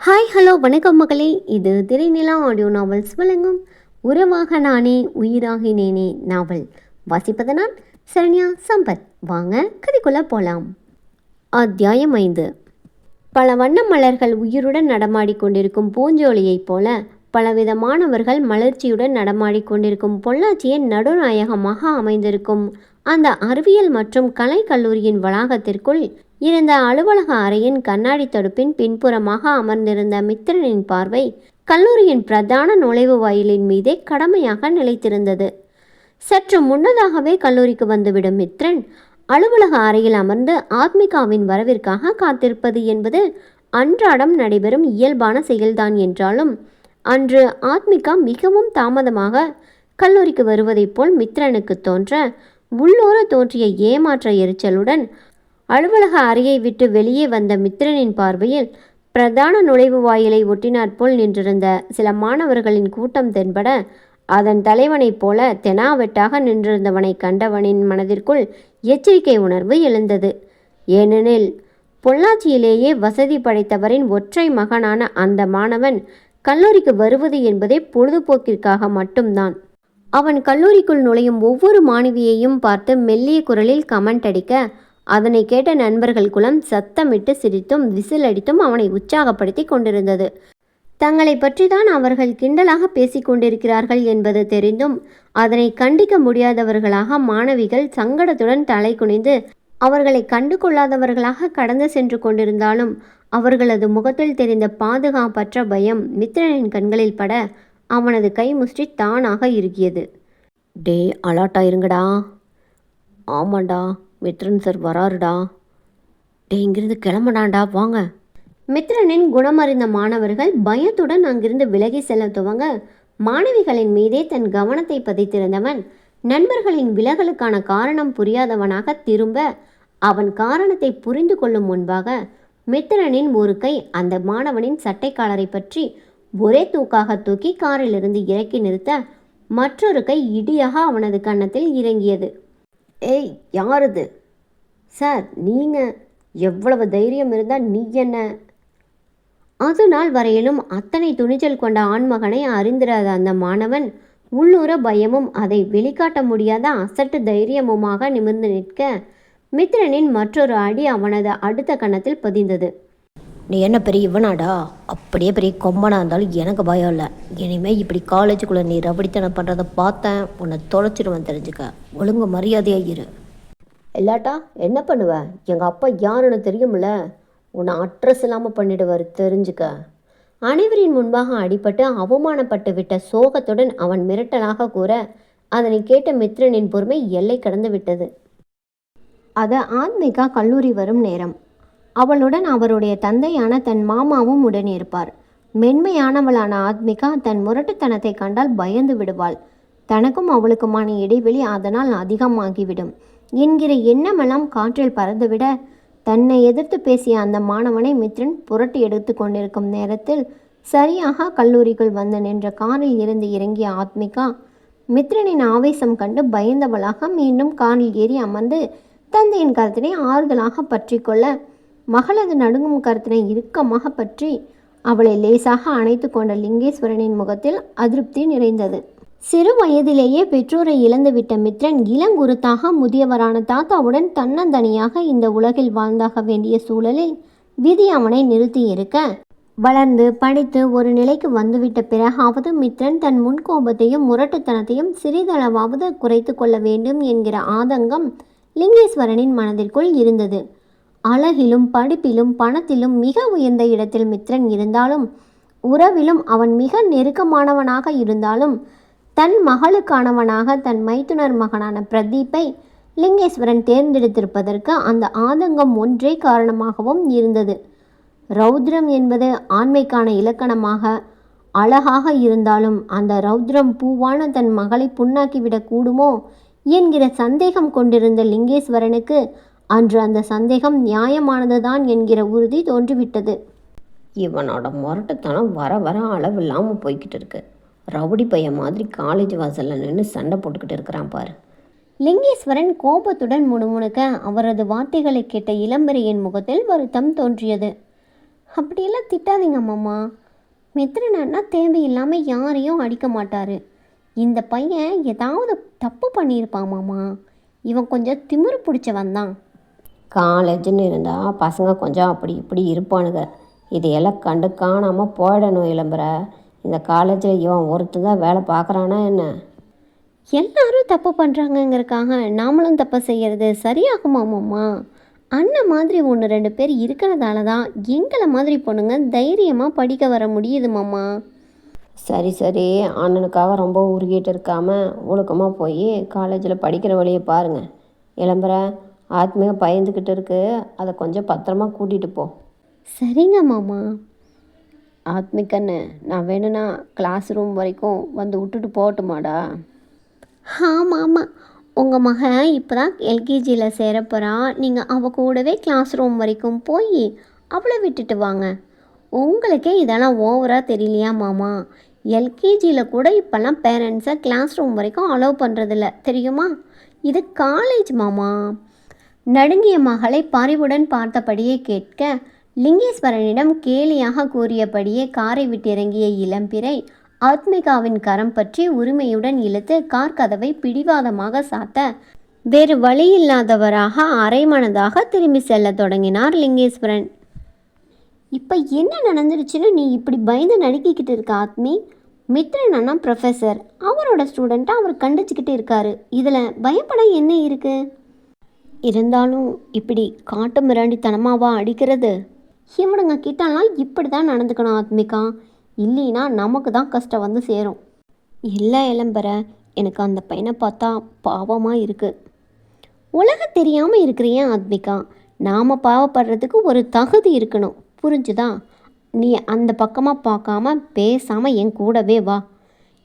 Hi hello வணக்கம் மகளே. இது திரைநிலா ஆடியோ நாவல்ஸ் வழங்கும் உறவாக நானே உயிராகினேனே நாவல். வாசிப்பது நான் சரண்யா சம்பத். வாங்க கதைக்குள்ள போகலாம் அத்தியாயம் ஐந்து. பல வண்ண மலர்கள் உயிருடன் நடமாடி கொண்டிருக்கும் பூஞ்சோலியைப் போல பலவிதமானவர்கள் மலர்ச்சியுடன் நடமாடி கொண்டிருக்கும் பொள்ளாச்சியின் நடுநாயகமாக அமைந்திருக்கும் அந்த அறிவியல் மற்றும் கலை கல்லூரியின் வளாகத்திற்குள் இருந்த அலுவலக அறையின் கண்ணாடி தடுப்பின் பின்புறமாக அமர்ந்திருந்த மித்திரனின் பார்வை கல்லூரியின் பிரதான நுழைவு வாயிலின் மீதே கடமையாக நிலைத்திருந்தது. சற்று முன்னதாகவே கல்லூரிக்கு வந்துவிடும் மித்ரன் அலுவலக அறையில் அமர்ந்து ஆத்மிகாவின் வரவிற்காக காத்திருப்பது என்பது அன்றாடம் நடைபெறும் இயல்பான செயல்தான் என்றாலும் அன்று ஆத்மிகா மிகவும் தாமதமாக கல்லூரிக்கு வருவதைப் போல் மித்ரனுக்கு தோன்ற உள்ளோர தோன்றிய ஏமாற்ற எரிச்சலுடன் அலுவலக அறையை விட்டு வெளியே வந்த மித்திரனின் பார்வையில் பிரதான நுழைவு வாயிலை ஒட்டினாற்போல் நின்றிருந்த சில மாணவர்களின் கூட்டம் தென்பட அதன் தலைவனைப் போல தெனாவெட்டாக நின்றிருந்தவனை கண்டவனின் மனதிற்குள் எச்சரிக்கை உணர்வு எழுந்தது. ஏனெனில் பொள்ளாச்சியிலேயே வசதி படைத்தவரின் ஒற்றை மகனான அந்த மாணவன் கல்லூரிக்கு வருவது என்பதே பொழுதுபோக்கிற்காக மட்டும்தான். அவன் கல்லூரிக்குள் நுழையும் ஒவ்வொரு மாணவியையும் பார்த்து மெல்லிய குரலில் கமெண்ட் அடிக்க அதனை கேட்ட நண்பர்கள் குலம் சத்தமிட்டு சிரித்தும் விசில் அடித்தும் அவனை உற்சாகப்படுத்தி கொண்டிருந்தது. தங்களை பற்றிதான் அவர்கள் கிண்டலாக பேசிக் கொண்டிருக்கிறார்கள் என்பது தெரிந்தும் அதனை கண்டிக்க முடியாதவர்களாக மாணவிகள் சங்கடத்துடன் தலை குனிந்து அவர்களை கண்டு கொள்ளாதவர்களாக கடந்து சென்று கொண்டிருந்தாலும் அவர்களது முகத்தில் தெரிந்த பாதுகாப்பற்ற பயம் மித்திரனின் கண்களில் பட அவனது கை முஷ்டி தானாக இறுகியது. டே அலாட்டா இருங்கடா ஆமாண்டா. மித்ரன் சார் வராருடா. டே இங்கிருந்து கிளம்படாண்டா வாங்க. மித்ரனின் குணமறிந்த மாணவர்கள் பயத்துடன் அங்கிருந்து விலகி செல்ல துவங்க மாணவிகளின் மீதே தன் கவனத்தை பதித்திருந்தவன் நண்பர்களின் விலகலுக்கான காரணம் புரியாதவனாக திரும்ப அவன் காரணத்தை புரிந்து கொள்ளும் முன்பாக மித்திரனின் ஒரு கை அந்த மாணவனின் சட்டைக்காலரை பற்றி ஒரே தூக்காக தூக்கி காரிலிருந்து இறக்கி நிறுத்த மற்றொரு கை இடியாக அவனது கன்னத்தில் இறங்கியது. ஏய் யாரது? சார் நீங்கள் எவ்வளவு தைரியம் இருந்தால் நீ என்ன? அது நாள் வரையிலும் அத்தனை துணிச்சல் கொண்ட ஆண்மகனை அறிந்திராத அந்த மாணவன் உள்ளூர பயமும் அதை வெளிக்காட்ட முடியாத அசட்டு தைரியமுமாக நிமிர்ந்து நிற்க மித்ரனின் மற்றொரு அடி அவனது அடுத்த கணத்தில் பதிந்தது. நீ என்ன பெரிய இவனாடா? அப்படியே பெரிய கொம்பனாக இருந்தாலும் எனக்கு பயம் இல்லை. இனிமேல் இப்படி காலேஜுக்குள்ளே நீ ரபடித்தனம் பண்ணுறத பார்த்தேன். உன்னை தொலைச்சிடுவேன் தெரிஞ்சுக்க. ஒழுங்கு மரியாதையாக இரு. இல்லாட்டா என்ன பண்ணுவ? எங்கள் அப்பா யாருன்னு தெரியும்ல? உன்னை அட்ரஸ் இல்லாமல் பண்ணிடுவார் தெரிஞ்சுக்க. அனைவரின் முன்பாக அடிபட்டு அவமானப்பட்டு விட்ட சோகத்துடன் அவன் மிரட்டலாக கூற அதனை கேட்ட மித்ரனின் பொறுமை எல்லை கடந்து விட்டது. அது ஆத்மிகா கல்லூரி வரும் நேரம். அவளுடன் அவருடைய தந்தையான தன் மாமாவும் உடன் இருப்பார். மென்மையானவளான ஆத்மிகா தன் முரட்டுத்தனத்தை கண்டால் பயந்து விடுவாள். தனக்கும் அவளுக்குமான இடைவெளி அதனால் அதிகமாகிவிடும். என்கிற எண்ணமெல்லாம் காற்றில் பறந்துவிட தன்னை எதிர்த்து பேசிய அந்த மாணவனை மித்ரன் புரட்டி எடுத்து கொண்டிருக்கும் நேரத்தில் சரியாக கல்லூரிக்குள் வந்து நின்ற காரில் இருந்து இறங்கிய ஆத்மிகா மித்ரனின் ஆவேசம் கண்டு பயந்தவளாக மீண்டும் காரில் ஏறி அமர்ந்து தந்தையின் கருத்தினை ஆறுதலாக பற்றி கொள்ள மகளது நடுங்கும் கருத்தினை இறுக்கமாக பற்றி அவளை லேசாக அணைத்து கொண்ட லிங்கேஸ்வரனின் முகத்தில் அதிருப்தி நிறைந்தது. சிறு வயதிலேயே பெற்றோரை இழந்துவிட்ட மித்ரன் இளங்குருத்தாக முதியவரான தாத்தாவுடன் தன்னந்தனியாக இந்த உலகில் வாழ்ந்தாக வேண்டிய சூழலில் விதி அவனை நிறுத்தி இருக்க வளர்ந்து படித்து ஒரு நிலைக்கு வந்துவிட்ட பிறகாவது மித்ரன் தன் முன்கோபத்தையும் முரட்டுத்தனத்தையும் சிறிதளவாவது குறைத்து கொள்ள வேண்டும் என்கிற ஆதங்கம் லிங்கேஸ்வரனின் மனதிற்குள் இருந்தது. அழகிலும் படிப்பிலும் பணத்திலும் மிக உயர்ந்த இடத்தில் மித்ரன் இருந்தாலும் உறவிலும் அவன் மிக நெருக்கமானவனாக இருந்தாலும் தன் மகளுக்கானவனாக தன் மைத்துனர் மகனான பிரதீப்பை லிங்கேஸ்வரன் தேர்ந்தெடுத்திருப்பதற்கு அந்த ஆதங்கம் ஒன்றே காரணமாகவும் இருந்தது. ரௌத்ரம் என்பது ஆண்மைக்கான இலக்கணமாக அழகாக இருந்தாலும் அந்த ரௌத்ரம் பூவான தன் மகளை புண்ணாக்கிவிடக் கூடுமோ என்கிற சந்தேகம் கொண்டிருந்த லிங்கேஸ்வரனுக்கு அன்று அந்த சந்தேகம் நியாயமானதுதான் என்கிற உறுதி தோன்றிவிட்டது. இவனோட முரட்டுத்தனம் வர வர அளவில்லாமல் போய்கிட்டு இருக்கு. ரவுடி பையன் மாதிரி காலேஜ் வாசலில் நின்று சண்டை போட்டுக்கிட்டு இருக்கிறான் பாரு. லிங்கேஸ்வரன் கோபத்துடன் முணுமுணுக்க அவரது வார்த்தைகளை கேட்ட இளம்பரியின் முகத்தில் வருத்தம் தோன்றியது. அப்படியெல்லாம் திட்டாதீங்க மாமா. மித்ரன் தேவையில்லாமல் யாரையும் அடிக்க மாட்டார். இந்த பையன் ஏதாவது தப்பு பண்ணியிருப்பான் மாமா. இவன் கொஞ்சம் திமிரு பிடிச்சவன் தான் காலேஜுன்னு இருந்தால் பசங்க கொஞ்சம் அப்படி இப்படி இருப்பானுங்க. இதையெல்லாம் கண்டு காணாமல் போயிடணும் இளம்புற இந்த காலேஜில் இவன் ஒருத்தன் தான் வேலை பார்க்குறானா என்ன? எல்லாரும் தப்பு பண்ணுறாங்கங்கிறக்காக நாமளும் தப்பு செய்கிறது சரியாகுமா மாமா? அண்ணன் மாதிரி ஒன்று ரெண்டு பேர் இருக்கிறதால தான் எங்களை மாதிரி பொண்ணுங்க தைரியமாக படிக்க வர முடியுது மாமா. சரி சரி. அண்ணனுக்காக ரொம்ப உருகிட்டு இருக்காம ஒழுக்கமாக போய் காலேஜில் படிக்கிற வழியை பாருங்கள் இளம்புற ஆத்மீகம் பயந்துக்கிட்டு இருக்கு. அதை கொஞ்சம் பத்திரமா கூட்டிகிட்டு போ. சரிங்க மாமா. ஆத்மிக்கண்ணு நான் வேணும்னா கிளாஸ் ரூம் வரைக்கும் வந்து விட்டுட்டு போகட்டுமாடா? ஆமாம் ஆமாம் உங்கள் மகன் இப்போ தான் எல்கேஜியில் சேரப்போகிறா நீங்கள் அவள் கூடவே கிளாஸ் ரூம் வரைக்கும் போய் அவளை விட்டுட்டு வாங்க. உங்களுக்கே இதெல்லாம் ஓவராக தெரியலையா மாமா? எல்கேஜியில் கூட இப்போல்லாம் பேரண்ட்ஸை கிளாஸ் ரூம் வரைக்கும் அலோவ் பண்ணுறதில்ல தெரியுமா? இது காலேஜ் மாமா. நடுங்கிய மகளை பரிவுடன் பார்த்தபடியே கேட்க லிங்கேஸ்வரனிடம் கேலியாக கூறியபடியே காரை விட்டிறங்கிய இளம்பிறை ஆத்மிகாவின் கரம் பற்றி உரிமையுடன் இழுத்து கார் கதவை பிடிவாதமாக சாத்த வேறு வழியில்லாதவராக அரைமனதாக திரும்பி செல்ல தொடங்கினார் லிங்கேஸ்வரன். இப்போ என்ன நடந்துருச்சுன்னு நீ இப்படி பயந்து நடுக்கிக்கிட்டு இருக்க ஆத்மி? மித்ரன் அண்ணா ப்ரொஃபஸர் அவரோட ஸ்டூடெண்ட்டை அவர் கண்டிச்சுக்கிட்டு இருக்காரு. இதில் பயப்பட என்ன இருக்குது இருந்தாலும் இப்படி காட்டு மிராண்டித்தனமாவா அடிக்கிறது? இவனுங்க கிட்டலாம் இப்படி தான் நடந்துக்கணும் ஆத்மிகா. இல்லைனா நமக்கு தான் கஷ்டம் வந்து சேரும். இல்லை இளம்பர எனக்கு அந்த பையனை பார்த்தா பாவமாக இருக்குது உலக தெரியாமல் இருக்கிறியா ஆத்மிகா. நாம் பாவப்படுறதுக்கு ஒரு தகுதி இருக்கணும். புரிஞ்சுதா? நீ அந்த பக்கமாக பார்க்காம பேசாமல் என் கூடவே வா.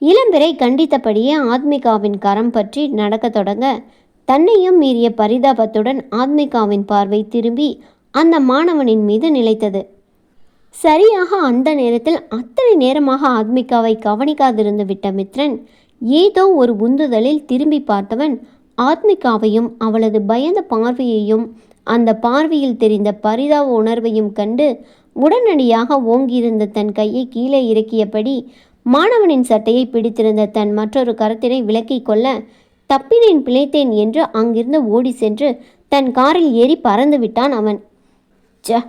இளம்பிறை கண்டித்தபடியே ஆத்மிகாவின் கரம் பற்றி நடக்கத் தொடங்க தன்னையும் மீறிய பரிதாபத்துடன் ஆத்மிகாவின் பார்வை திரும்பி அந்த மாணவனின் மீது நிலைத்தது. சரியாக அந்த நேரத்தில் அத்தனை நேரமாக ஆத்மிகாவை கவனிக்காதிருந்து விட்ட மித்ரன் ஏதோ ஒரு உந்துதலில் திரும்பி பார்த்தவன் ஆத்மிகாவையும் அவளது பயந்த பார்வையையும் அந்த பார்வையில் தெரிந்த பரிதாப உணர்வையும் கண்டு உடனடியாக ஓங்கியிருந்த தன் கையை கீழே இறக்கியபடி மாணவனின் சட்டையை பிடித்திருந்த தன் மற்றொரு கரத்தினை விலக்கிக் கொள்ள தப்பினேன் பிழைத்தேன் என்று அங்கிருந்து ஓடி சென்று தன் காரில் ஏறி பறந்து விட்டான் அவன். ச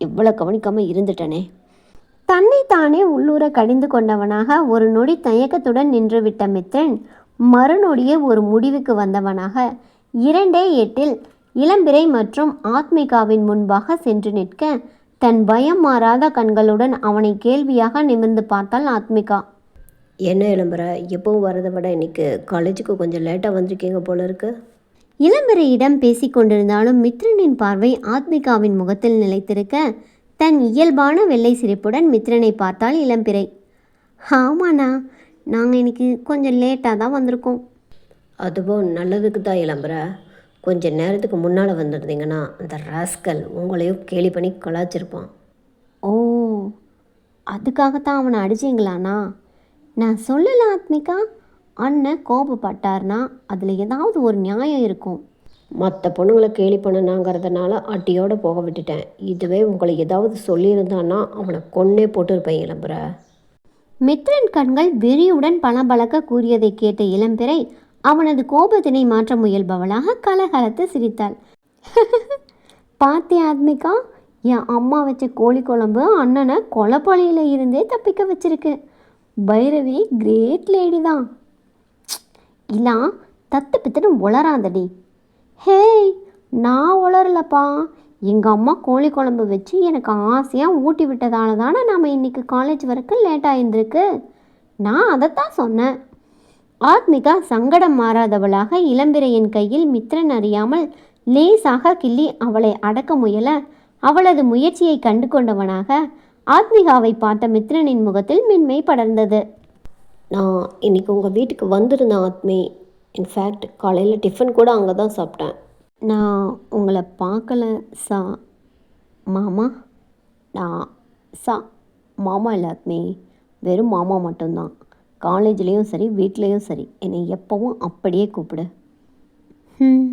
இவ்வளோ கவனிக்காமல் இருந்துட்டனே. தன்னை தானே உள்ளூர கடிந்து கொண்டவனாக ஒரு நொடி தயக்கத்துடன் நின்றுவிட்ட மித்ரன் மறுநொடியே ஒரு முடிவுக்கு வந்தவனாக இரண்டே எட்டில் இளம்பிறை மற்றும் ஆத்மிகாவின் முன்பாக சென்று நிற்க தன் பயம் மாறாத கண்களுடன் அவனை கேள்வியாக நிமிர்ந்து பார்த்தாள் ஆத்மிகா. என்ன இளம்புற எப்பவும் வரதை விட இன்னைக்கு காலேஜுக்கு கொஞ்சம் லேட்டாக வந்திருக்கீங்க போல இருக்கு. இளம்பிறையிடம் பேசிக் கொண்டிருந்தாலும் மித்ரனின் பார்வை ஆத்மிகாவின் முகத்தில் நிலைத்திருக்க தன் இயல்பான வெள்ளை சிரிப்புடன் மித்ரனை பார்த்தாள் இளம்பிறை ஆமாண்ணா நாங்கள் இன்னைக்கு கொஞ்சம் லேட்டாக தான் வந்திருக்கோம். அதுவும் நல்லதுக்கு தான் இளம்புற கொஞ்சம் நேரத்துக்கு முன்னால் வந்திருந்தீங்கன்னா அந்த ராஸ்கல் உங்களையும் கேலி பண்ணி கலாச்சிருப்பான். ஓ அதுக்காகத்தான் அவனை அடிச்சிங்களாண்ணா? நான் சொல்லல ஆத்மிகா? அண்ணன் கோபப்பட்டார்னா அதில் ஏதாவது ஒரு நியாயம் இருக்கும். மற்ற பொண்ணுங்களை கேலி பண்ணனாங்கிறதுனால அட்டியோடு போக விட்டுட்டேன். இதுவே உங்களை ஏதாவது சொல்லியிருந்தான்னா அவனை கொன்னே போட்டிருப்பேன் இளம்புற. மித்ரன் கண்கள் வெறியுடன் பளபளக்க கூறியதை கேட்ட இளம்பிறை அவனது கோபத்தினை மாற்ற முயல்பவளாக கலகலத்து சிரித்தாள். பாத்தி ஆத்மிகா? என் அம்மா வச்ச கோழி குழம்பு அண்ணனை கொலப்பொழியில் இருந்தே தப்பிக்க வச்சிருக்கு. பைரவி கிரேட் லேடி தான். இல்லா தத்து பித்துன்னு உளராதடி ஹேய் நான் உளரலப்பா எங்கள் அம்மா கோழி குழம்பு வச்சு எனக்கு ஆசையாக ஊட்டி விட்டதால தானே நாம் இன்றைக்கி காலேஜ் வரைக்கும் லேட்டாக இருந்திருக்கு நான் அதைத்தான் சொன்னேன். ஆத்மிகா சங்கடம் மாறாதவளாக இளம்பிரையின் கையில் மித்ரன் அறியாமல் லேசாக கிள்ளி அவளை அடக்க முயல. அவளது முயற்சியை கண்டு கொண்டவனாக ஆத்மிகாவை பார்த்த மித்ரனின் முகத்தில் மென்மை படர்ந்தது. நான் இன்னைக்கு உங்கள் வீட்டுக்கு வந்திருந்தேன் ஆத்மி. இன்ஃபேக்ட் காலையில் டிஃபன் கூட அங்கே தான் சாப்பிட்டேன். நான் உங்களை பார்க்கல சா மாமா? நான் சா மாமா இல்லை ஆத்மி. வெறும் மாமா மட்டும்தான். காலேஜ்லேயும் சரி வீட்லேயும் சரி. என்னை எப்பவும் அப்படியே கூப்பிடு. ம்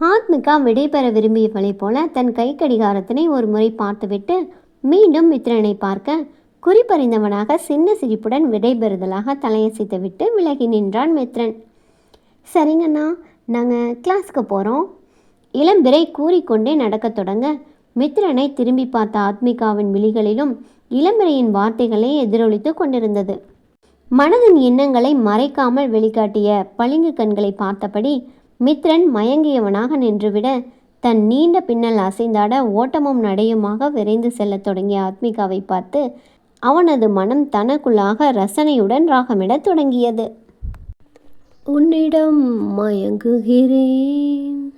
ஆத்மிகா விடைபெற விரும்பியவளைப் போல தன் கை கடிகாரத்தினை ஒரு முறை பார்த்துவிட்டு மீண்டும் மித்ரனை பார்க்க குறிப்பறிந்தவனாக சின்ன சிரிப்புடன் விடைபெறுதலாக தலையசைத்து விட்டு விலகி நின்றான் மித்ரன். சரிங்கண்ணா நாங்கள் கிளாஸ்க்கு போகிறோம் இளம்பிறை கூறிக்கொண்டே நடக்கத் தொடங்க மித்ரனை திரும்பி பார்த்த ஆத்மிகாவின் விழிகளிலும் இளம்பிறையின் வார்த்தைகளே எதிரொலித்து கொண்டிருந்தது. மனதின் எண்ணங்களை மறைக்காமல் வெளிக்காட்டிய பளிங்கு கண்களை பார்த்தபடி மித்ரன் மயங்கியவனாக நின்றுவிட தன் நீண்ட பின்னல் அசைந்தாட ஓட்டமும் நடையுமாக விரைந்து செல்லத் தொடங்கிய ஆத்மிகாவை பார்த்து அவனது மனம் தனக்குள்ளாக ரசனையுடன் ராகமிடத் தொடங்கியது. உன்னிடம் மயங்குகிறேன்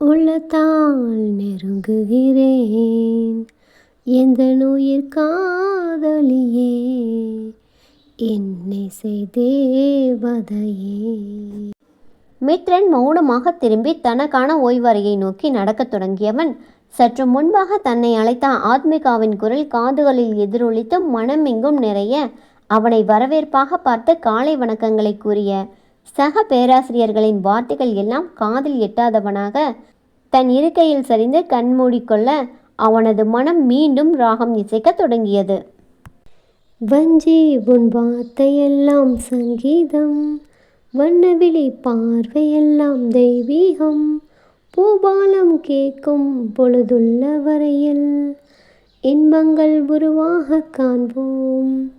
உள்ளத்தால் நெருங்குகிறேன் எந்த நோயிற் காதலியே என்னை செய்தேவதையே மித்ரன் மௌனமாக திரும்பி தனக்கான ஓய்வறையை நோக்கி நடக்கத் தொடங்கியவன். சற்று முன்பாக தன்னை அழைத்த ஆத்மிகாவின் குரல் காதுகளில் எதிரொலித்து மனமெங்கும் நிறைய. அவனை வரவேற்பாக பார்த்து காலை வணக்கங்களை கூறிய சக பேராசிரியர்களின் வார்த்தைகள் எல்லாம் காதில் எட்டாதவனாக தன் இருக்கையில் சரிந்து கண்மூடிக்கொள்ள அவனது மனம் மீண்டும் ராகம் இசைக்கத் தொடங்கியது. வஞ்சி உன் வார்த்தையெல்லாம் சங்கீதம். வண்ணவிழி பார்வையெல்லாம் தெய்வீகம். பூபாலம் கேட்கும் பொழுதுள்ள வரையில் இன்பங்கள் உருவாக காண்போம்.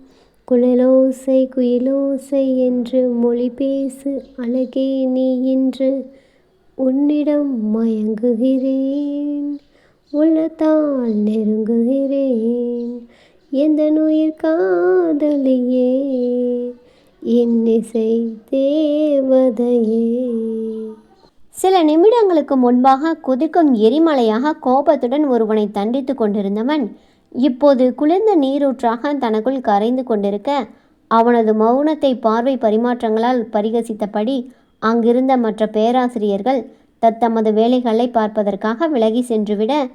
குழலோசை குயிலோசை என்று மொழி பேசு அழகே நீ இன்று உன்னிடம் மயங்குகிறேன். உள்ளத்தால் நெருங்குகிறேன். எந்த நோயிற் காதலியே இன்னிசை தேவதையே. சில நிமிடங்களுக்கு முன்பாக குதிக்கும் எரிமலையாக கோபத்துடன் ஒருவனை தண்டித்து கொண்டிருந்தவன் இப்போது குளிர்ந்த நீரூற்றாக தனக்குள் கரைந்து கொண்டிருக்க அவனது மௌனத்தை பார்வை பரிமாற்றங்களால் பரிகசித்தபடி அங்கிருந்த மற்ற பேராசிரியர்கள் தத்தமது வேலைகளை பார்ப்பதற்காக விலகி சென்றுவிட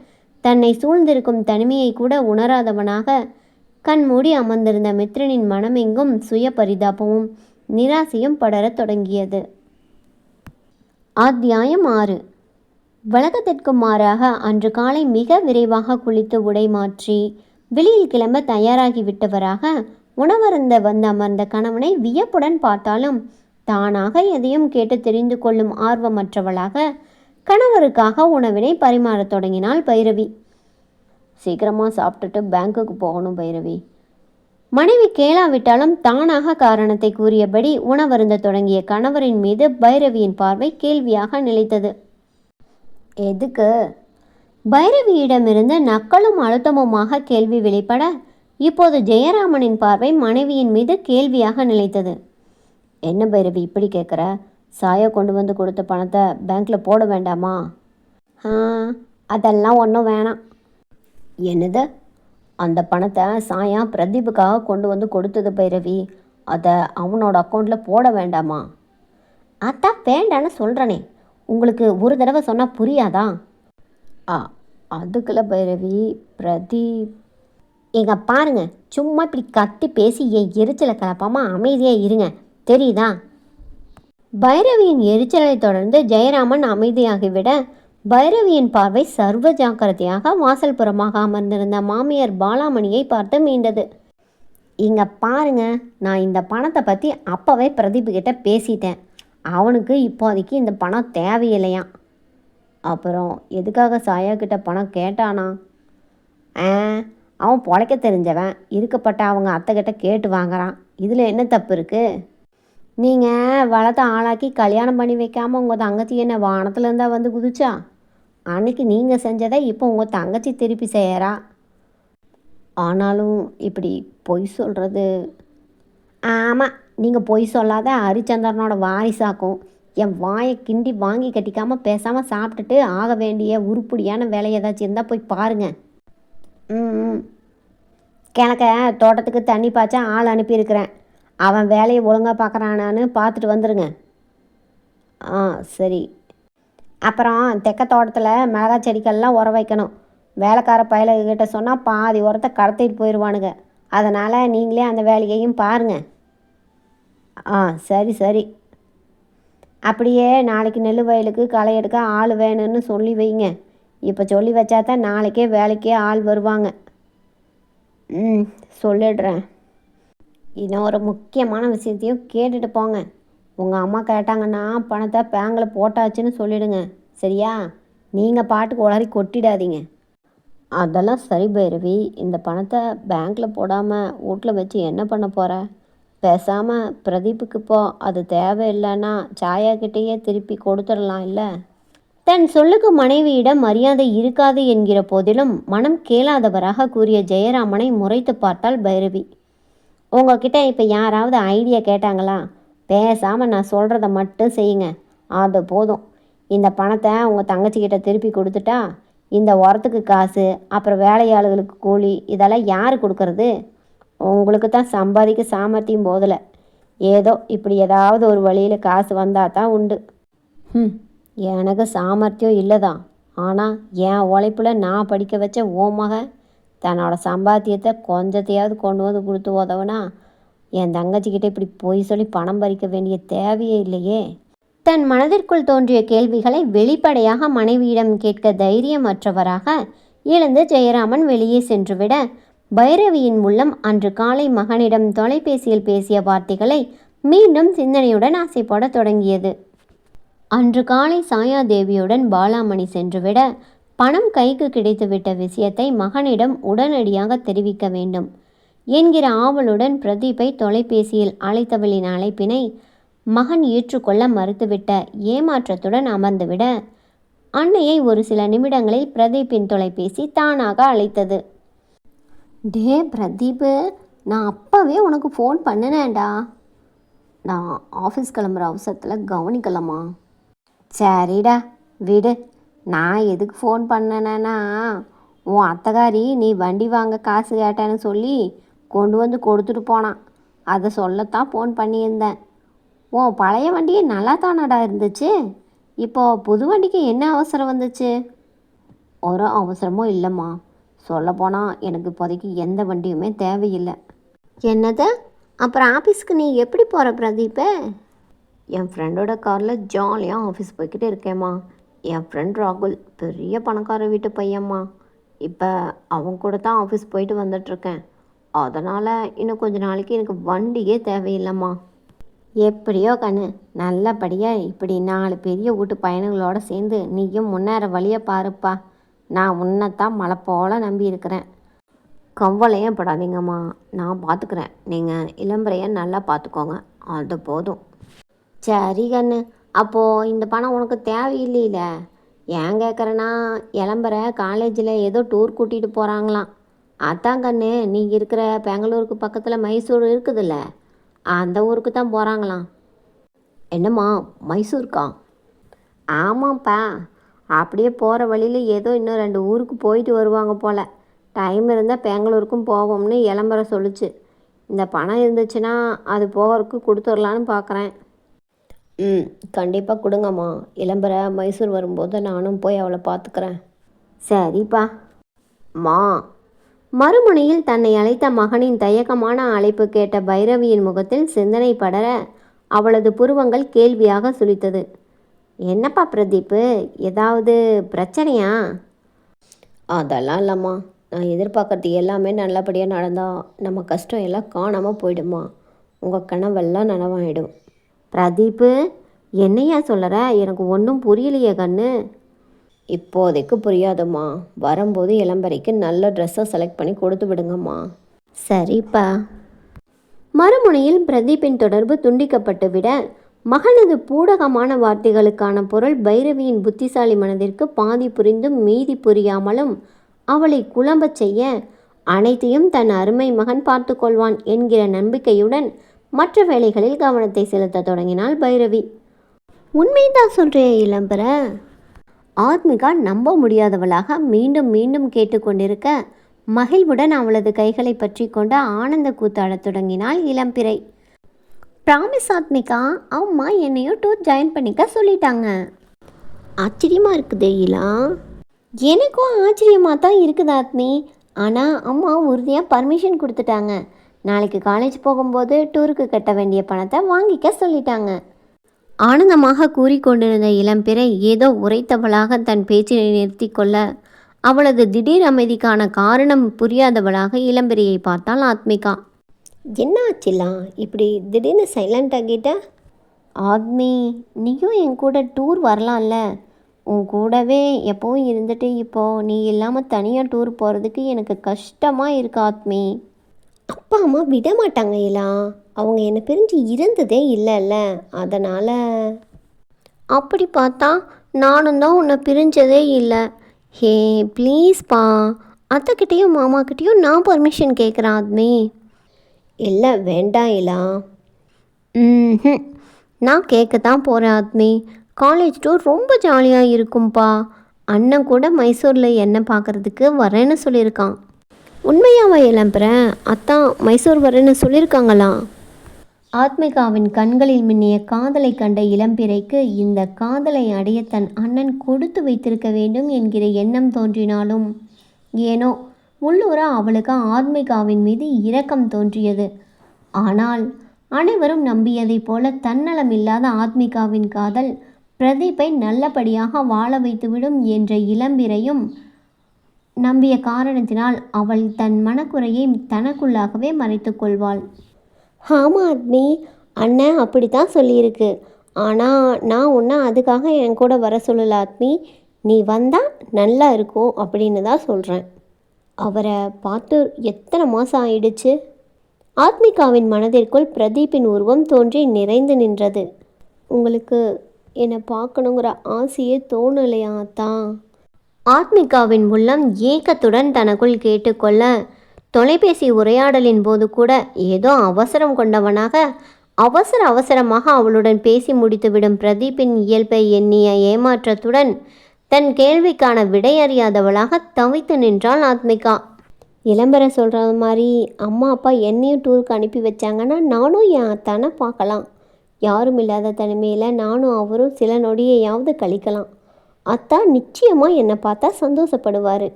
தன்னை சூழ்ந்திருக்கும் தனிமையை கூட உணராதவனாக கண்மூடி அமர்ந்திருந்த மித்ரனின் மனமெங்கும் சுய பரிதாபமும் நிராசையும் படரத் தொடங்கியது. அத்தியாயம் ஆறு. வழக்கத்திற்கு மாறாக அன்று காலை மிக விரைவாக குளித்து உடை மாற்றி வெளியில் கிளம்ப தயாராகிவிட்டவராக உணவருந்த வந்து அமர்ந்த கணவனை வியப்புடன் பார்த்தாலும் தானாக எதையும் கேட்டு தெரிந்து கொள்ளும் ஆர்வமற்றவளாக கணவருக்காக உணவினை பரிமாறத் தொடங்கினாள் பைரவி. சீக்கிரமாக சாப்பிட்டுட்டு பேங்க்குக்கு போகணும் பைரவி. மனைவி கேளாவிட்டாலும் தானாக காரணத்தை கூறியபடி உணவருந்த தொடங்கிய கணவரின் மீது பைரவியின் பார்வை கேள்வியாக நிலைத்தது. எதுக்கு? பைரவியிடமிருந்து நக்கலும் அழுத்தமுமாக கேள்வி வெளிப்பட இப்போது ஜெயராமனின் பார்வை மனைவியின் மீது கேள்வியாக நிலைத்தது. என்ன பைரவி இப்படி கேட்குற சாயா கொண்டு வந்து கொடுத்த பணத்தை பேங்க்கில் போட வேண்டாமா? அதெல்லாம் ஒன்றும் வேணாம். என்னது? அந்த பணத்தை சாயா பிரதீப்புக்காக கொண்டு வந்து கொடுத்தது பைரவி அதை அவனோட அக்கௌண்ட்டில் போட வேண்டாமா? அதான் வேண்டான்னு சொல்கிறனே உங்களுக்கு ஒரு தடவை சொன்னால் புரியாதா? ஆ அதுக்குள்ள பைரவி பிரதீப். எங்க பாருங்க. சும்மா இப்படி கத்தி பேசி என் எரிச்சலை கலப்பாமல் அமைதியாக இருங்க. தெரியுதா? பைரவியின் எரிச்சலை தொடர்ந்து ஜெயராமன் அமைதியாகிவிட பைரவியின் பார்வை சர்வ ஜாக்கிரதையாக வாசல் புறமாக அமர்ந்திருந்த மாமியார் பாலாமணியை பார்த்து மீண்டது. இங்க பாருங்க நான் இந்த பணத்தை பற்றி அப்போவே பிரதீப் கிட்ட பேசிட்டேன். அவனுக்கு இப்போதைக்கு இந்த பணம் தேவையில்லையாம் அப்புறம் எதுக்காக சாயா கிட்ட பணம் கேட்டானா? ஆ அவன் பொழைக்க தெரிஞ்சவன். இருக்கப்பட்ட அவங்க அத்தைக்கிட்ட கேட்டு வாங்குறான். இதில் என்ன தப்பு இருக்குது நீங்கள் வளத்தை ஆளாக்கி கல்யாணம் பண்ணி வைக்காமல் உங்கள் தங்கச்சி என்ன வானத்துலேருந்தா வந்து குதிச்சா? அன்னைக்கு நீங்கள் செஞ்சதை இப்போ உங்கள் தங்கச்சி திருப்பி செய்கிறா ஆனாலும் இப்படி பொய் சொல்கிறது ஆமாம் நீங்கள் பொய் சொல்லாத ஹரிச்சந்திரனோட வாரிசாக்கும். என் வாயை கிண்டி வாங்கி கட்டிக்காமல் பேசாமல் சாப்பிட்டுட்டு ஆக வேண்டிய உருப்படியான வேலை ஏதாச்சும் இருந்தால் போய் பாருங்கள் ம் கிணக்க கிழக்க தோட்டத்துக்கு தண்ணி பாய்ச்சா ஆள் அனுப்பியிருக்கிறேன். அவன் வேலையை ஒழுங்காக பார்க்குறானான்னு பார்த்துட்டு வந்துடுங்க ஆ சரி. அப்புறம் தெக்க தோட்டத்தில் மிளகா செடிக்கெல்லாம் உரம் வைக்கணும். வேலைக்கார பயலுகிட்ட சொன்னால் பாதி உரத்தை கடத்திட்டு போயிடுவானுங்க அதனால் நீங்களே அந்த வேலையையும் பாருங்கள் ஆ சரி சரி. அப்படியே நாளைக்கு நெல் வயலுக்கு களை எடுக்க ஆள் வேணும்னு சொல்லி வைங்க. இப்போ சொல்லி வச்சா தான் நாளைக்கே வேலைக்கே ஆள் வருவாங்க. ம் சொல்லிடுறேன். இன்னொரு முக்கியமான விஷயத்தையும் கேட்டுட்டு போங்க. உங்கள் அம்மா கேட்டாங்கன்னா பணத்தை பேங்கில் போட்டாச்சுன்னு சொல்லிடுங்க. சரியா? நீங்கள் பாட்டுக்கு உளறி கொட்டிடாதீங்க. அதெல்லாம் சரி பைரவி. இந்த பணத்தை பேங்க்கில் போடாமல் வீட்டில் வச்சு என்ன பண்ண போகிற பேசாமல் பிரதீப்புக்கு இப்போ அது தேவையில்லைன்னா சாயா கிட்டேயே திருப்பி கொடுத்துடலாம் இல்லை? தன் சொல்லுக்கு மனைவியிடம் மரியாதை இருக்காது என்கிற போதிலும் மனம் கேளாதவராக கூறிய ஜெயராமனை முறைத்து பார்த்தாள் பைரவி. உங்ககிட்ட இப்போ யாராவது ஐடியா கேட்டாங்களா? பேசாமல் நான் சொல்கிறத மட்டும் செய்யுங்க. அது போதும். இந்த பணத்தை உங்கள் தங்கச்சிக்கிட்ட திருப்பி கொடுத்துட்டா இந்த உரத்துக்கு காசு அப்புறம் வேலையாளுகளுக்கு கூலி இதெல்லாம் யார் கொடுக்கறது? உங்களுக்கு தான் சம்பாதிக்க சாமர்த்தியம் போதலை. ஏதோ இப்படி ஏதாவது ஒரு வழியில் காசு வந்தால் தான் உண்டு. ம் எனக்கு சாமர்த்தியம் இல்லை தான் ஆனால் என் உழைப்பில் நான் படிக்க வச்ச ஓ மக தன்னோட சம்பாத்தியத்தை கொஞ்சத்தையாவது கொண்டு வந்து கொடுத்து உதவுனா என் தங்கச்சிக்கிட்ட இப்படி பொய் சொல்லி பணம் பறிக்க வேண்டிய தேவையே இல்லையே. தன் மனதிற்குள் தோன்றிய கேள்விகளை வெளிப்படையாக மனைவியிடம் கேட்க தைரியமற்றவராக எழுந்து ஜெயராமன் வெளியே சென்றுவிட பைரவியின் உள்ளம் அன்று காலை மகனிடம் தொலைபேசியில் பேசிய வார்த்தைகளை மீண்டும் சிந்தனையுடன் ஆசைப்படத் தொடங்கியது. அன்று காலை சாயாதேவியுடன் பாலாமணி சென்றுவிட பணம் கைக்கு கிடைத்துவிட்ட விஷயத்தை மகனிடம் உடனடியாக தெரிவிக்க வேண்டும். என்கிற ஆவலுடன் பிரதீப்பை தொலைபேசியில் அழைத்தவளின் அழைப்பினை மகன் ஏற்றுக்கொள்ள மறுத்துவிட்ட ஏமாற்றத்துடன் அமர்ந்துவிட அன்னையை ஒரு சில நிமிடங்களில் பிரதீப்பின் தொலைபேசி தானாக அழைத்தது. டே பிரதீப்பு நான் அப்போவே உனக்கு ஃபோன் பண்ணினேன்டா. நான் ஆஃபீஸ் கிளம்புற அவசரத்தில் கவனிக்கலாமா சரிடா விடு. நான் எதுக்கு ஃபோன் பண்ணேன்னா உன் அத்தகாரி நீ வண்டி வாங்க காசு கேட்டேன்னு சொல்லி கொண்டு வந்து கொடுத்துட்டு போனான். அதை சொல்லத்தான் ஃபோன் பண்ணியிருந்தேன். உன் பழைய வண்டியே நல்லா தானடா இருந்துச்சு? இப்போ புது வண்டிக்கு என்ன அவசரம் வந்துச்சு? ஒரு அவசரமும் இல்லைம்மா. சொல்லப்போனால் எனக்கு இப்போதைக்கு எந்த வண்டியுமே தேவையில்லை. என்னது? அப்புறம் ஆஃபீஸ்க்கு நீ எப்படி போகிற பிரதீப்பு என் ஃப்ரெண்டோட காரில் ஜாலியாக ஆஃபீஸ் போய்கிட்டு இருக்கேம்மா. என் ஃப்ரெண்ட் ராகுல் பெரிய பணக்கார வீட்டு பையம்மா இப்போ அவன் கூட தான் ஆஃபீஸ் போயிட்டு வந்துட்டுருக்கேன் அதனால் இன்னும் கொஞ்ச நாளைக்கு எனக்கு வண்டியே தேவையில்லைம்மா. எப்படியோ கண்ணு நல்லபடியாக இப்படி நாலு பெரிய வீட்டு பையனுங்களோட சேர்ந்து நீயும் முன்னேற வழியை பாருப்பா. நான் உன்னைத்தான் மழை போல் நம்பி இருக்கிறேன் கவலையும் படாதீங்கம்மா. நான் பார்த்துக்கிறேன் நீங்கள் இளம்பரையை நல்லா பார்த்துக்கோங்க அது போதும். சரி கண்ணு அப்போது இந்த பணம் உனக்கு தேவையில்லையில? ஏன் கேட்குறேன்னா இளம்பர காலேஜில் ஏதோ டூர் கூட்டிகிட்டு போகிறாங்களாம் அதான் கண்ணு நீ இருக்கிற பெங்களூருக்கு பக்கத்தில் மைசூர் இருக்குதுல்ல அந்த ஊருக்கு தான் போகிறாங்களாம் என்னம்மா மைசூருக்கா? ஆமாம்ப்பா அப்படியே போகிற வழியில் ஏதோ இன்னும் ரெண்டு ஊருக்கு போயிட்டு வருவாங்க போல். டைம் இருந்தால் பெங்களூருக்கும் போவோம்னு இளம்பர சொல்லுச்சு. இந்த பணம் இருந்துச்சுன்னா அது போகிறதுக்கு கொடுத்துடலான்னு பார்க்குறேன் ம் கண்டிப்பாக கொடுங்கம்மா. இளம்பர மைசூர் வரும்போது நானும் போய் அவளை பார்த்துக்கிறேன் சரிப்பா. மா மறுமுனையில் தன்னை அழைத்த மகனின் தயக்கமான அழைப்பு கேட்ட பைரவியின் முகத்தில் சிந்தனை படர அவளது புருவங்கள் கேள்வியாக சுழித்தது. என்னப்பா பிரதீப்பு ஏதாவது பிரச்சனையா? அதெல்லாம் இல்லைம்மா. நான் எதிர்பார்க்கறது எல்லாமே நல்லபடியாக நடந்தால் நம்ம கஷ்டம் எல்லாம் காணாமல் போயிடுமா? உங்கள் கனவெல்லாம் நனவாயிடும். பிரதீப்பு என்னையா சொல்லுற? எனக்கு ஒன்றும் புரியலையே கண்ணு. இப்போதைக்கு புரியாதும்மா. வரும்போது இளம்பரைக்கு நல்ல ட்ரெஸ்ஸை செலக்ட் பண்ணி கொடுத்து விடுங்கம்மா. சரிப்பா. மறுமுனையில் பிரதீப்பின் தொடர்பு துண்டிக்கப்பட்டு விட மகனது பூடகமான வார்த்தைகளுக்கான பொருள் பைரவியின் புத்திசாலி மனதிற்கு பாதி புரிந்தும் மீதி புரியாமலும் அவளை குழம்பச் செய்ய அனைத்தையும் தன் அருமை மகன் பார்த்து கொள்வான் என்கிற நம்பிக்கையுடன் மற்ற வேலைகளில் கவனத்தை செலுத்த தொடங்கினாள் பைரவி. உண்மைதான் சொல்கிறேன் இளம்பர. ஆத்மிகா நம்ப முடியாதவளாக மீண்டும் மீண்டும் கேட்டுக்கொண்டிருக்க மகிழ்வுடன் அவளது கைகளை பற்றி கொண்டு ஆனந்த கூத்தாடத் தொடங்கினாள் இளம்பிறை ப்ராமிஸ் ஆத்மிகா அம்மா என்னையும் டூர் ஜாயின் பண்ணிக்க சொல்லிட்டாங்க. ஆச்சரியமாக இருக்குது இலா எனக்கும் ஆச்சரியமாக தான் இருக்குது ஆத்மி. ஆனால் அம்மா உறுதியாக பர்மிஷன் கொடுத்துட்டாங்க. நாளைக்கு காலேஜ் போகும்போது டூருக்கு கட்ட வேண்டிய பணத்தை வாங்கிக்க சொல்லிட்டாங்க. ஆனந்தமாக கூறிக்கொண்டிருந்த இளம்பிறை ஏதோ உரைத்தவளாக தன் பேச்சினை நிறுத்தி கொள்ள அவளது திடீர் அமைதிக்கான காரணம் புரியாதவளாக இளம்பிரியை பார்த்தாள் ஆத்மிகா. என்ன ஆச்சுலாம் இப்படி திடீர்னு சைலண்ட் ஆகிட்ட ஆத்மி நீயும் என் கூட டூர் வரலாம்ல. உன் கூடவே எப்பவும் இருந்துட்டு இப்போ நீ இல்லாமல் தனியாக டூர் போகிறதுக்கு எனக்கு கஷ்டமாக இருக்கு ஆத்மி. அப்பா அம்மா விட மாட்டாங்க இலா அவங்க என்னை பிரிஞ்சு இருந்ததே இல்லைல்ல. அதனால் அப்படி பார்த்தா நானும் தான் உன்னை பிரிஞ்சதே இல்லை. ஹே ப்ளீஸ்ப்பா. அத்தைக்கிட்டேயும் மாமாக்கிட்டேயும் நான் பர்மிஷன் கேட்குறேன் ஆத்மி. இல்லை வேண்டாம் இலா ம் நான் கேட்க தான் போகிறேன் ஆத்மி. காலேஜ் டூர் ரொம்ப ஜாலியாக இருக்கும்ப்பா அண்ணன் கூட மைசூரில் என்ன பார்க்குறதுக்கு வரேன்னு சொல்லியிருக்கான். உண்மையாவா இளம்புறேன் அத்தான் மைசூர் வரேன்னு சொல்லியிருக்காங்களா ஆத்மிகாவின் கண்களில் மின்னிய காதலை கண்ட இளம்பிறைக்கு இந்த காதலை அடைய தன் அண்ணன் கொடுத்து வைத்திருக்க வேண்டும் என்கிற எண்ணம் தோன்றினாலும் ஏனோ உள்ளூர அவளுக்கு ஆத்மிகாவின் மீது இரக்கம் தோன்றியது. ஆனால் அனைவரும் நம்பியதைப் போல தன்னலம் இல்லாத ஆத்மிகாவின் காதல் பிரதீப்பை நல்லபடியாக வாழ வைத்துவிடும் என்ற இளம்பிறையும் நம்பிய காரணத்தினால் அவள் தன் மனக்குறையை தனக்குள்ளாகவே மறைத்து கொள்வாள். ஆமாம் ஆத்மி அண்ணன் அப்படி தான் சொல்லியிருக்கு. ஆனால் நான் உன்னை அதுக்காக என் கூட வர சொல்லல ஆத்மி நீ வந்தால் நல்லா இருக்கும் அப்படின்னு தான் சொல்கிறேன் அவரை பார்த்து எத்தனை மாதம் ஆயிடுச்சு? ஆத்மிகாவின் மனதிற்குள் பிரதீப்பின் உருவம் தோன்றி நிறைந்து நின்றது. உங்களுக்கு என்னை பார்க்கணுங்கிற ஆசையே தோணலையா தான் ஆத்மிகாவின் உள்ளம் ஏக்கத்துடன் தனக்குள் கேட்டுக்கொள்ள தொலைபேசி உரையாடலின் போது கூட ஏதோ அவசரம் கொண்டவனாக அவசர அவசரமாக அவளுடன் பேசி முடித்துவிடும் பிரதீப்பின் இயல்பை எண்ணிய ஏமாற்றத்துடன் தன் கேள்விக்கான விடை அறியாதவளாக தவித்து நின்றாள் ஆத்மிகா. இளம்பர சொல்கிற மாதிரி அம்மா அப்பா என்னையும் டூருக்கு அனுப்பி வச்சாங்கன்னா நானும் என் அத்தானை பார்க்கலாம். யாரும் இல்லாத தனிமையில் நானும் அவரும் சில நொடியையாவது கழிக்கலாம். அத்தா நிச்சயமாக என்னை பார்த்தா சந்தோஷப்படுவார்.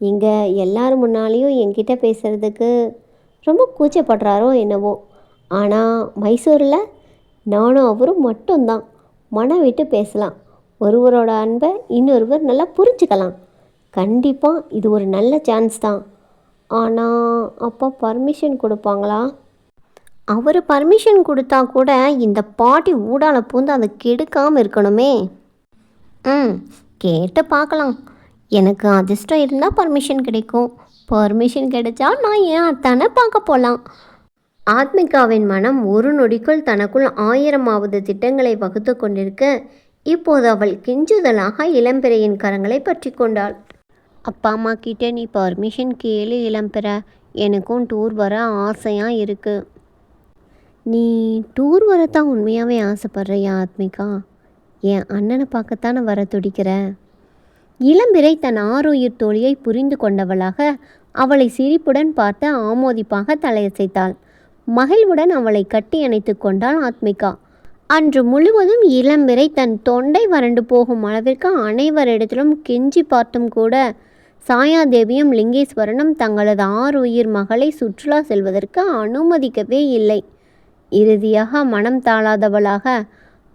இங்கே எல்லார் முன்னாலேயும் என்கிட்ட பேசுகிறதுக்கு ரொம்ப கூச்சப்படுறாரோ என்னவோ. ஆனால் மைசூரில் நானும் அவரும் மட்டும்தான். மனம் விட்டு பேசலாம். ஒருவரோட அன்பை இன்னொருவர் நல்லா புரிஞ்சுக்கலாம். கண்டிப்பாக இது ஒரு நல்ல சான்ஸ் தான். ஆனால் அப்பா பர்மிஷன் கொடுப்பாங்களா? அவர் பர்மிஷன் கொடுத்தா கூட இந்த பாட்டி ஊடால பூந்து அதை கெடுக்காமல் இருக்கணுமே. ம். கேட்டு பார்க்கலாம். எனக்கு அதிர்ஷ்டம் இருந்தால் பர்மிஷன் கிடைக்கும். பர்மிஷன் கிடைச்சா நான் ஏன் அத்தானை பார்க்க போகலாம் ஆத்மிகாவின் மனம் ஒரு நொடிக்குள் தனக்குள் ஆயிரமாவது திட்டங்களை வகுத்து கொண்டிருக்க இப்போது அவள் கிஞ்சுதலாக இளம்பிறையின் கரங்களை பற்றி கொண்டாள். அப்பா அம்மா கிட்ட நீ பர்மிஷன் கேளு இளம்பெற. எனக்கும் டூர் வர ஆசையாக இருக்குது நீ டூர் வரத்தான் உண்மையாகவே ஆசைப்படுறியா ஆத்மிகா? என் அண்ணனை பார்க்கத்தானே வர துடிக்கிற? இளம்பிறை தன் ஆரோயிர் தோழியை புரிந்து கொண்டவளாக அவளை சிரிப்புடன் பார்த்து ஆமோதிப்பாக தலையசைத்தாள். மகிழ்வுடன் அவளை கட்டி அணைத்து கொண்டாள் ஆத்மிகா. அன்று முழுவதும் இளம்பிறை தன் தொண்டை வறண்டு போகும் அளவிற்கு அனைவரிடத்திலும் கெஞ்சி பார்த்தும் கூட சாயாதேவியும் லிங்கேஸ்வரனும் தங்களது ஆறுயிர் மகளை சுற்றுலா செல்வதற்கு அனுமதிக்கவே இல்லை. இறுதியாக மனம் தாழாதவளாக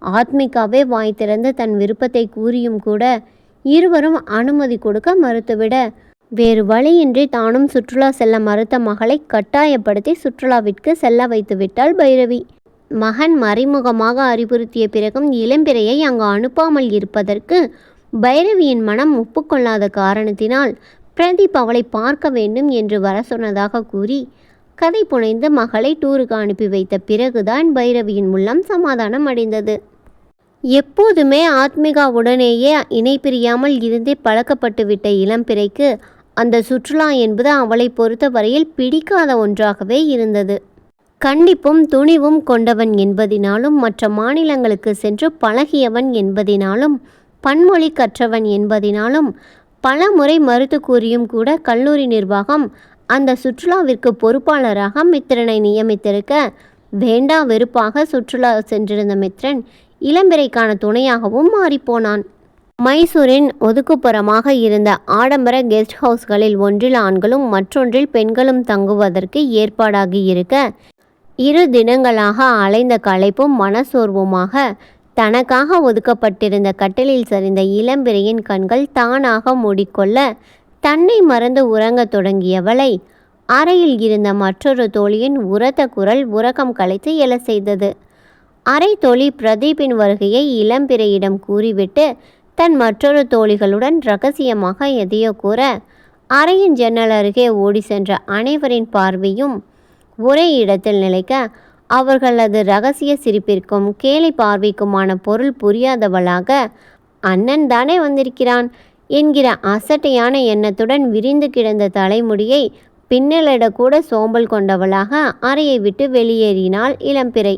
ஆத்மிகாவே வாய் திறந்து தன் விருப்பத்தை கூறியும் கூட இருவரும் அனுமதி கொடுக்க மறுத்துவிட வேறு வழியின்றி தானும் சுற்றுலா செல்ல மறுத்த மகளை கட்டாயப்படுத்தி சுற்றுலாவிற்கு செல்ல வைத்துவிட்டாள் பைரவி. மகன் மறைமுகமாக அறிவுறுத்திய பிறகும் இளம்பிறையை அங்கு அனுப்பாமல் இருப்பதற்கு பைரவியின் மனம் ஒப்புக்கொள்ளாத காரணத்தினால் பிரதீப் அவளை பார்க்க வேண்டும் என்று வர சொன்னதாக கூறி கதை புனைந்து மகளை டூருக்கு அனுப்பி வைத்த பிறகுதான் பைரவியின் உள்ளம் சமாதானம் அடைந்தது. எப்போதுமே ஆத்மிகாவுடனேயே இணை பிரியாமல் இருந்தே பழக்கப்பட்டுவிட்ட இளம்பிறைக்கு அந்த சுற்றுலா என்பது அவளை பொறுத்தவரையில் பிடிக்காத ஒன்றாகவே இருந்தது. கண்டிப்பும் துணிவும் கொண்டவன் என்பதினாலும் மற்ற மாநிலங்களுக்கு சென்று பழகியவன் என்பதினாலும் பன்மொழி கற்றவன் என்பதினாலும் பல முறை மறுத்து கூறியும் கூட கல்லூரி நிர்வாகம் அந்த சுற்றுலாவிற்கு பொறுப்பாளராக மித்திரனை நியமித்திருக்க வேண்டா வெறுப்பாக சுற்றுலா சென்றிருந்த மித்ரன் இளம்பிறைக்கான துணையாகவும் மாறிப்போனான். மைசூரின் ஒதுக்குப்புறமாக இருந்த ஆடம்பர கெஸ்ட் ஹவுஸ்களில் ஒன்றில் ஆண்களும் மற்றொன்றில் பெண்களும் தங்குவதற்கு ஏற்பாடாகி இருக்க இரு தினங்களாக அலைந்த களைப்பும் மனசோர்வுமாக தனக்காக ஒதுக்கப்பட்டிருந்த கட்டிலில் சரிந்த இளம்பிறையின் கண்கள் தானாக மூடிக்கொள்ள தன்னை மறந்து உறங்கத் தொடங்கியவளை. அறையில் இருந்த மற்றொரு தோழியின் உரத்த குரல் உறக்கம் கலைத்து எழ செய்தது. அரை தோழி பிரதீப்பின் வருகையை இளம்பிறையிடம் கூறிவிட்டு தன் மற்றொரு தோழிகளுடன் ரகசியமாக எதையோ கூற அறையின் ஜன்னல் அருகே ஓடி சென்ற அனைவரின் பார்வையும் ஒரே இடத்தில் நிலைக்க அவர்களது ரகசிய சிரிப்பிற்கும் கேலி பார்வைக்குமான பொருள் புரியாதவளாக அண்ணன் தானே வந்திருக்கிறான்? என்கிற அசட்டையான எண்ணத்துடன் விரிந்து கிடந்த தலைமுடியை பின்னலிடக்கூட சோம்பல் கொண்டவளாக அறையை விட்டு வெளியேறினாள் இளம்பிறை.